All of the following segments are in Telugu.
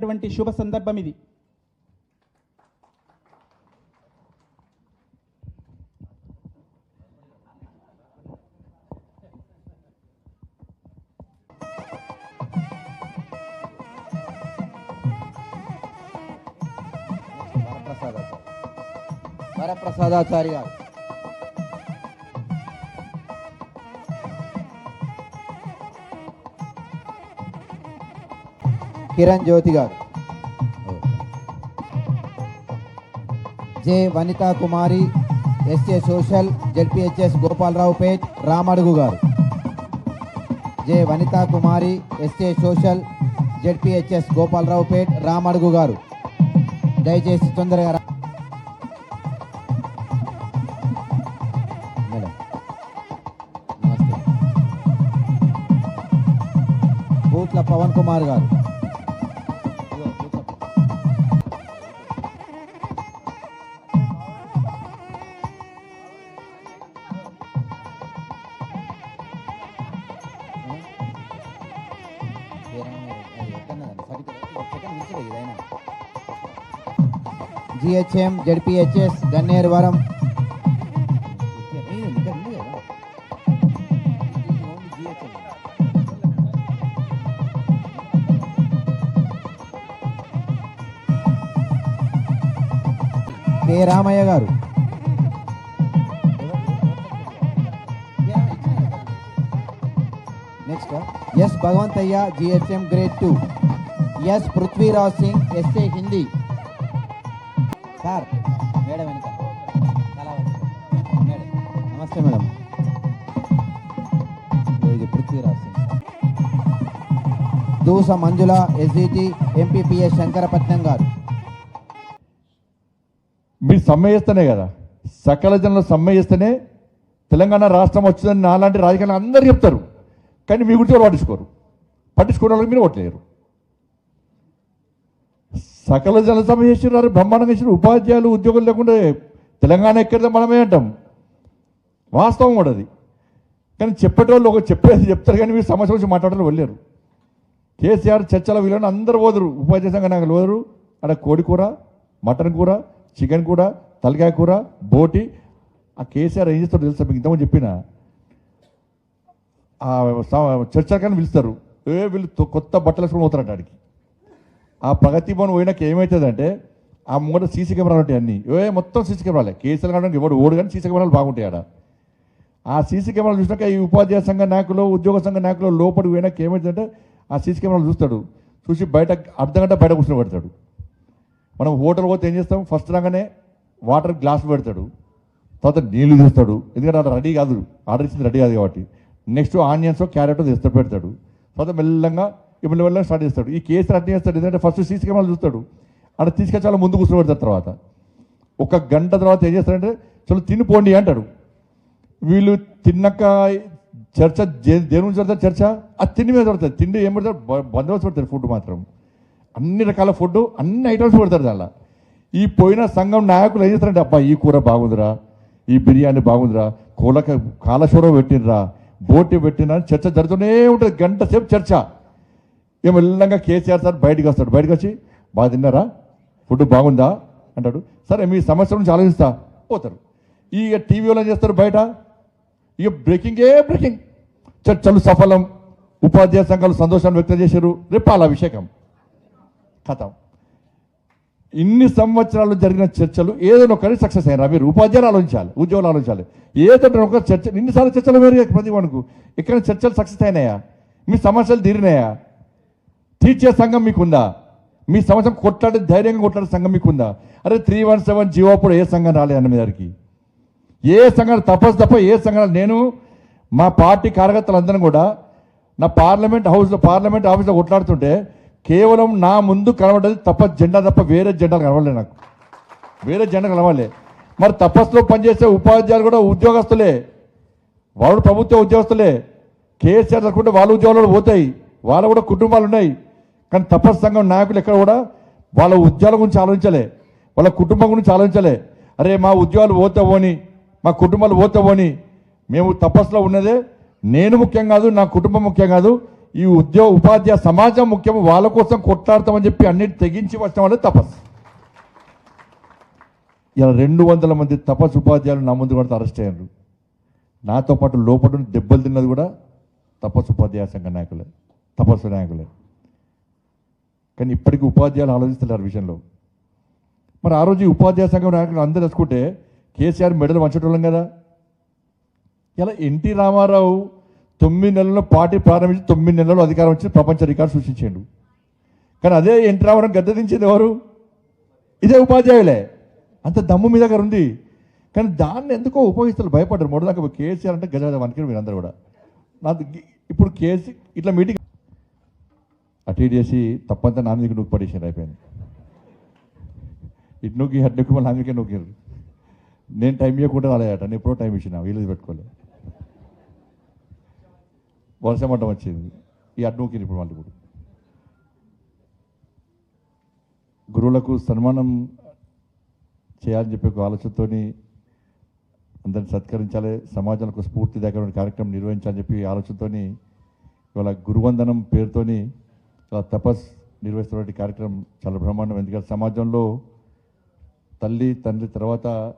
అటువంటి శుభ సందర్భం ఇది. వరప్రసాదాచారి గారు. కిరణ్ జ్యోతి గారు. J Vanitha Kumari SA social ZPHS Gopalraopet Ramadugu గారు. J Vanitha Kumari SA social ZPHS Gopalraopet Ramadugu గారు. దయచేసి తొందరగా మేడం. నమస్తే. బూట్ల పవన్ కుమార్ గారు. GHM ZPHS Ganneruvaram K Ramaiah గారు. Next S Bhagavantaiah GHM grade two S Prithviraj Singh SA Hindi sir madam వెనుక. మేడం నమస్తే మేడం. ఇది పృథ్వీరాజ్ దూస మంజుల ఎస్జిటి ఎంపీపీఎస్ శంకరపట్నం గారు. మీరు సమ్మె చేస్తేనే కదా. సకల జనులు సమ్మె చేస్తేనే తెలంగాణ రాష్ట్రం వచ్చిందని నాలాంటి రాజకీయాలు అందరు చెప్తారు. కానీ మీ గురించి ఎవరు పట్టించుకోరు? పట్టించుకోవడం వాళ్ళకి మీరు ఓట్లేరు సకల జన సమ్మె చేసినారు బ్రహ్మాండంగా చేసిన ఉపాధ్యాయులు ఉద్యోగులు లేకుండా తెలంగాణ ఎక్కడితే మనమే అంటాం. వాస్తవం కూడా అది. కానీ చెప్పేటోళ్ళు ఒక చెప్పేది చెప్తారు కానీ మీరు సమస్య గురించి మాట్లాడడం వెళ్ళారు కేసీఆర్ చర్చల వీళ్ళని అందరూ పోదురు. ఉపాధ్యాయ సంఘ నాకు పోదురు. అక్కడ కోడి కూర మటన్ కూర చికెన్ కూర తలకాయ కూర బోటి. ఆ కేసీఆర్ ఏం చేస్తారో తెలుసా మీకు? ఇంతకుముందు చెప్పిన. ఆ స- చర్చలకని పిలుస్తారు. ఏ వీళ్ళు కొత్త బట్టలు వేసుకొని పోతారు అక్కడికి ఆ ప్రగతి భవన్ పోయినాక ఏమవుతుందంటే ఆ మూట సీసీ కెమెరాలు ఉంటాయి అన్నీ. ఏ మొత్తం సీసీ కెమెరాలే. కేసీఆర్ కావడానికి ఎవడు ఓడు కానీ సీసీ కెమెరాలు బాగుంటాయి ఆడ. ఆ సీసీ కెమెరాలు చూసినాక ఈ ఉపాధ్యాయ సంఘ నాయకులు ఉద్యోగ సంఘ నాయకులు లోపలికి పోయినాక ఏమవుతుందంటే ఆ సీసీ కెమెరాలు చూస్తాడు. చూసి బయట అర్ధ గంట బయట కూర్చొని పెడతాడు. మనం హోటల్ పోతే ఏం చేస్తాం? ఫస్ట్ రాగానే వాటర్ గ్లాస్ పెడతాడు. తర్వాత నీళ్ళు తీస్తాడు. ఎందుకంటే అది రెడీ కాదు. ఆర్డర్ ఇచ్చింది రెడీ కాదు కాబట్టి. నెక్స్ట్ ఆనియన్స్ క్యారెట్ తెస్తా పెడతాడు. తర్వాత మెల్లంగా ఇప్పుడు మెల్లగా స్టార్ట్ చేస్తాడు. ఈ కేసు అర్థం చేస్తాడు. ఎందుకంటే ఫస్ట్ సీసీ కెమెరాలు చూస్తాడు. అక్కడ తీసుకొచ్చి వాళ్ళ ముందు కూర్చొని తర్వాత. ఒక గంట తర్వాత ఏం చేస్తాడంటే చలో తినిపోండి అంటాడు. వీళ్ళు తిన్నాక చర్చ దేని నుంచి పెడతారు చర్చ? ఆ తిండి మీద పెడతారు తిండి ఏం పెడతారు? బందోబస్తు పెడతారు ఫుడ్ మాత్రం. అన్ని రకాల ఫుడ్ అన్ని ఐటమ్స్ పెడతారు దానిలో. ఈ పోయిన సంఘం నాయకులు ఏం చేస్తారంటే అబ్బా ఈ కూర బాగుందిరా. ఈ బిర్యానీ బాగుందిరా. కూలక కాలశూరం పెట్టినరా బోటి పెట్టిన చర్చ జరుగుతూనే ఉంటుంది. గంట సేపు చర్చ. ఏమో మెల్లంగా కేసీఆర్ సార్ బయటకు వస్తాడు. బయటకు వచ్చి బాగా తిన్నారా? ఫుడ్ బాగుందా? అంటాడు. సరే మీ సమస్య నుంచి ఆలోచిస్తా. పోతారు. ఇక టీవీలో చేస్తారు బయట? ఇక బ్రేకింగే బ్రేకింగ్ చర్చలు సఫలం ఉపాధ్యాయ సంఘాలు సంతోషాన్ని వ్యక్తం చేశారు. రేపాల అభిషేకం. కథం. ఇన్ని సంవత్సరాలు జరిగిన చర్చలు ఏదైనా ఒకరి సక్సెస్ అయినా మీరు ఉపాధ్యాయులు ఆలోచించాలి ఉద్యోగులు ఆలోచించాలి. ఏదైనా ఒక చర్చ ఇన్నిసార్లు చర్చలు వేరు ప్రతి వరకు ఇక్కడ చర్చలు సక్సెస్ అయినాయా? మీ సమస్యలు తీరినాయా? తీర్చే సంఘం మీకుందా? మీ సంవత్సరం కొట్లాడే ధైర్యంగా కొట్లాడే సంఘం మీకుందా? అరే త్రీ వన్ సెవెన్ జీవో అప్పుడు ఏ సంఘం రాలేదన్న మీ దగ్గరికి. ఏ సంఘాలు తపస్సు తప్ప ఏ సంఘాలు నేను మా పార్టీ కార్యకర్తలందరం కూడా నా పార్లమెంట్ హౌస్లో పార్లమెంట్ ఆఫీస్లో కొట్లాడుతుంటే కేవలం నా ముందు కనబడేది తప్ప జెండా తప్ప వేరే జెండాలు కనబడలే నాకు. వేరే జెండా కనబడలే. మరి తపస్సులో పనిచేసే ఉపాధ్యాయులు కూడా ఉద్యోగస్తులే. వాళ్ళు ప్రభుత్వ ఉద్యోగస్తులే. కేసీఆర్ అనుకుంటే వాళ్ళ ఉద్యోగాలు పోతాయి. వాళ్ళ కూడా కుటుంబాలు ఉన్నాయి. కానీ తపస్సు సంఘం నాయకులు ఎక్కడ కూడా వాళ్ళ ఉద్యోగాల గురించి ఆలోచించలే. వాళ్ళ కుటుంబం గురించి ఆలోచించలే. అరే మా ఉద్యోగాలు పోతావోని మా కుటుంబాలు పోతావోని మేము తపస్సులో ఉన్నదే. నేను ముఖ్యం కాదు నా కుటుంబం ముఖ్యం కాదు. ఈ ఉద్యోగ ఉపాధ్యాయ సమాజం ముఖ్యం. వాళ్ళ కోసం కొట్లాడతామని చెప్పి అన్నిటి తెగించి వచ్చిన వాళ్ళే తపస్సు. ఇలా రెండు వందల మంది తపస్సు ఉపాధ్యాయులు నా ముందు కూడా అరెస్ట్ అయ్యారు. నాతో పాటు లోపల దెబ్బలు తిన్నది కూడా తపస్సు ఉపాధ్యాయ సంఘ నాయకులే తపస్సు నాయకులే. కానీ ఇప్పటికీ ఉపాధ్యాయులు ఆలోచిస్తున్నారు విషయంలో. మరి ఆ రోజు ఉపాధ్యాయ సంఘం నాయకులు అందరూ వేసుకుంటే కేసీఆర్ మెడలు వంచటోళ్ళం కదా. ఇలా ఎన్టీ రామారావు తొమ్మిది నెలల్లో పార్టీ ప్రారంభించి తొమ్మిది నెలల్లో అధికారం వచ్చి ప్రపంచ రికార్డు సృష్టించాడు కానీ అదే ఎన్టీ రామారావు గద్దె ఎవరు? ఇదే ఉపాధ్యాయులే. అంత దమ్ము మీ దగ్గర ఉంది. కానీ దాన్ని ఎందుకో ఉపయోగిస్తారు? భయపడ్డారు. మూడు దాకా కేసీఆర్ అంటే గజ మీరు అందరూ కూడా. నాకు ఇప్పుడు కేసీ ఇట్లా మీటింగ్ అటు చేసి తప్పంతా నా మీదకి పడేసారు అయిపోయింది. ఇటు నొక్కి అటు నూకి మళ్ళీ నా మీదకే నేను టైం ఇవ్వకుండా రాలేదట నేను ఎప్పుడో టైం ఇచ్చిన వీళ్ళు పెట్టుకోలే. వలస అడ్డం వచ్చింది ఈ అడ్డు నూకిరు ఇప్పుడు మళ్ళీ ఇప్పుడు. గురువులకు సన్మానం చేయాలని చెప్పి ఒక ఆలోచనతోని అందరిని సత్కరించాలి సమాజానికి స్ఫూర్తి స్ఫూర్తిదాయకమైన కార్యక్రమం నిర్వహించాలని చెప్పి ఆలోచనతోని ఇవాళ గురువందనం పేరుతోని ఇలా తపస్ నిర్వహిస్తున్నటువంటి కార్యక్రమం చాలా బ్రహ్మాండం. ఎందుకంటే సమాజంలో తల్లి తండ్రి తర్వాత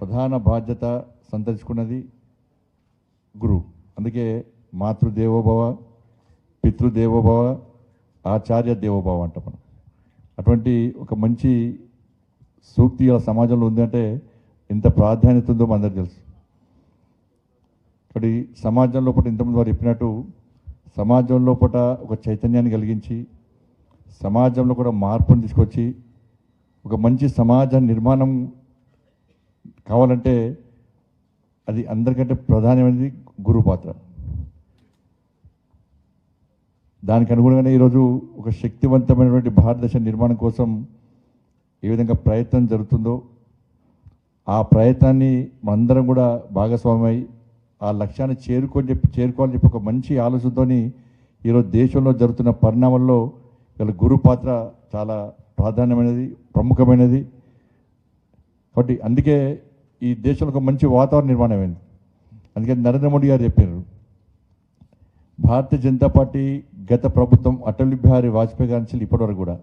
ప్రధాన బాధ్యత సంతరించుకున్నది గురువు. అందుకే మాతృదేవోభవ పితృదేవోభవ ఆచార్య దేవోభవ అంటాం మనం. అటువంటి ఒక మంచి సూక్తి ఆ సమాజంలో ఉందంటే ఎంత ప్రాధాన్యత ఉందో మనందరికీ తెలుసు. కాబట్టి సమాజంలో ఇంతమంది వారు చెప్పినట్టు సమాజంలో పూట ఒక చైతన్యాన్ని కలిగించి సమాజంలో కూడా మార్పును తీసుకొచ్చి ఒక మంచి సమాజ నిర్మాణం కావాలంటే అది అందరికంటే ప్రధానమైనది గురు పాత్ర. దానికి అనుగుణంగానే ఈరోజు ఒక శక్తివంతమైనటువంటి భారతదేశ నిర్మాణం కోసం ఏ విధంగా ప్రయత్నం జరుగుతుందో ఆ ప్రయత్నాన్ని మనందరం కూడా భాగస్వామ్యమై ఆ లక్ష్యాన్ని చేరుకొని చెప్పి చేరుకోవాలని చెప్పి ఒక మంచి ఆలోచనతోని ఈరోజు దేశంలో జరుగుతున్న పరిణామాల్లో వీళ్ళ గురు పాత్ర చాలా ప్రాధాన్యమైనది ప్రముఖమైనది. కాబట్టి అందుకే ఈ దేశంలో ఒక మంచి వాతావరణ నిర్మాణం అయింది. అందుకే నరేంద్ర మోడీ గారు చెప్పారు భారతీయ జనతా పార్టీ గత ప్రభుత్వం అటల్ బిహారీ వాజ్పేయి గారి నుంచి ఇప్పటివరకు కూడా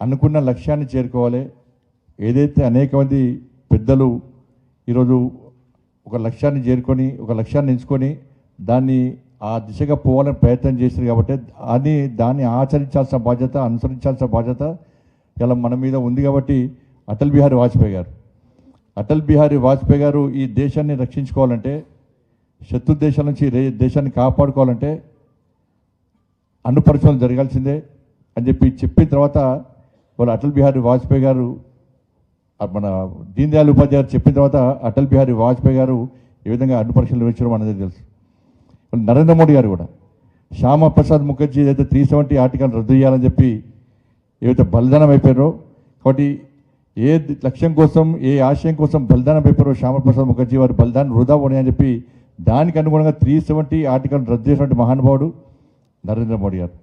అనుకున్న లక్ష్యాన్ని చేరుకోవాలి. ఏదైతే అనేక మంది పెద్దలు ఈరోజు ఒక లక్ష్యాన్ని చేరుకొని ఒక లక్ష్యాన్ని ఎంచుకొని దాన్ని ఆ దిశగా పోవాలని ప్రయత్నం చేశారు కాబట్టి అది దాన్ని ఆచరించాల్సిన బాధ్యత అనుసరించాల్సిన బాధ్యత ఇలా మన మీద ఉంది కాబట్టి అటల్ బిహారీ వాజ్పేయి గారు. అటల్ బిహారీ వాజ్పేయి గారు ఈ దేశాన్ని రక్షించుకోవాలంటే శత్రు దేశాల నుంచి దేశాన్ని కాపాడుకోవాలంటే అన్ను పరిశ్రమలు జరగాల్సిందే అని చెప్పి చెప్పిన తర్వాత వాళ్ళు అటల్ బిహారీ వాజ్పేయి గారు మన దీన్ దయాళ్ ఉపాధ్యాయులు చెప్పిన తర్వాత అటల్ బిహారీ వాజ్పేయి గారు ఏ విధంగా అన్ని పరీక్షలు నిర్వహించడం అనేది తెలుసు. నరేంద్ర మోడీ గారు కూడా శ్యామా ప్రసాద్ ముఖర్జీ ఏదైతే త్రీ సెవెంటీ ఆర్టికల్ రద్దు చేయాలని చెప్పి ఏవైతే బలిదానం అయిపోయారో కాబట్టి ఏ లక్ష్యం కోసం ఏ ఆశయం కోసం బలిదానం అయిపోయారో శ్యామప్రసాద్ ముఖర్జీ వారి బలిదానం వృధా పోనీ అని చెప్పి దానికి అనుగుణంగా త్రీ సెవెంటీ ఆర్టికల్ రద్దు చేసినటువంటి మహానుభావుడు నరేంద్ర మోడీ గారు.